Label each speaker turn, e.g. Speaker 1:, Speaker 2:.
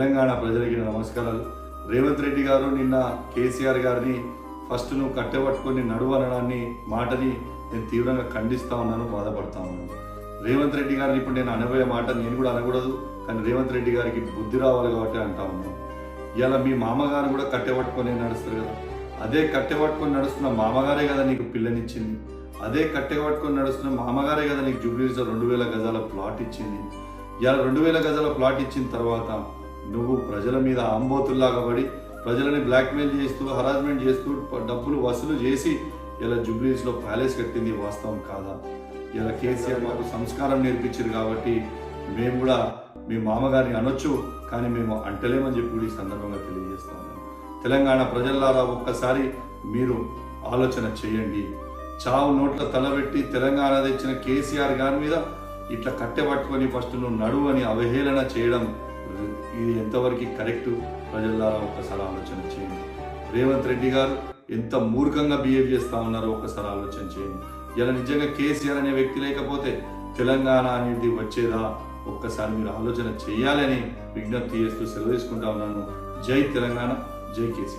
Speaker 1: తెలంగాణ ప్రజలకి నమస్కారాలు. రేవంత్ రెడ్డి గారు నిన్న కేసీఆర్ గారిని ఫస్ట్ నువ్వు కట్టెపట్టుకొని నడువు అనడాన్ని మాటని నేను తీవ్రంగా ఖండిస్తా ఉన్నాను బాధపడతా ఉన్నాను. రేవంత్ రెడ్డి గారిని ఇప్పుడు నేను అనబోయే మాట నేను కూడా అనకూడదు కానీ రేవంత్ రెడ్డి గారికి బుద్ధి రావాలి కాబట్టి అంటా ఉన్నాను ఇలా మీ మామగారు కూడా కట్టెపట్టుకొని నడుస్తారు కదా. అదే కట్టెపట్టుకొని నడుస్తున్న మామగారే కదా నీకు పిల్లనిచ్చింది. అదే కట్టెపట్టుకొని నడుస్తున్న మామగారే కదా నీకు జూబ్లీస్లో రెండు వేల గజాల ప్లాట్ ఇచ్చింది. ఇలా రెండు వేల గజాల ప్లాట్ ఇచ్చిన తర్వాత నువ్వు ప్రజల మీద ఆంబోతుల్లాగా పడి ప్రజలని బ్లాక్మెయిల్ చేస్తూ హరాస్మెంట్ చేస్తూ డబ్బులు వసూలు చేసి ఇలా జూబ్లీస్లో ప్యాలెస్ కట్టింది వాస్తవం కాదా? ఇలా కేసీఆర్ మాకు సంస్కారం నేర్పించారు కాబట్టి మేము కూడా మీ మామగారిని అనొచ్చు కానీ మేము అంటలేమని చెప్పి కూడా ఈ సందర్భంగా తెలియజేస్తాము తెలంగాణ ప్రజల్లారా ఒక్కసారి మీరు ఆలోచన చేయండి. చావు నోట్ల తలబెట్టి తెలంగాణ తెచ్చిన కేసీఆర్ గారి మీద ఇట్లా కట్టెపట్టుకొని ఫస్ట్ నువ్వు నడువు అని అవహేళన చేయడం ఇది ఎంతవరకు కరెక్ట్ ప్రజలారా ఒక్కసారి ఆలోచన చేయండి. రేవంత్ రెడ్డి గారు ఎంత మూర్ఖంగా బిహేవ్ చేస్తా ఉన్నారో ఒక్కసారి ఆలోచన చేయండి. ఇలా నిజంగా కేసీఆర్ అనే వ్యక్తి లేకపోతే తెలంగాణ అనేది వచ్చేదా? ఒక్కసారి మీరు ఆలోచన చేయాలని విజ్ఞప్తి చేస్తూ సెలవు తీసుకుంటా ఉన్నాను. జై తెలంగాణ జై కేసీఆర్.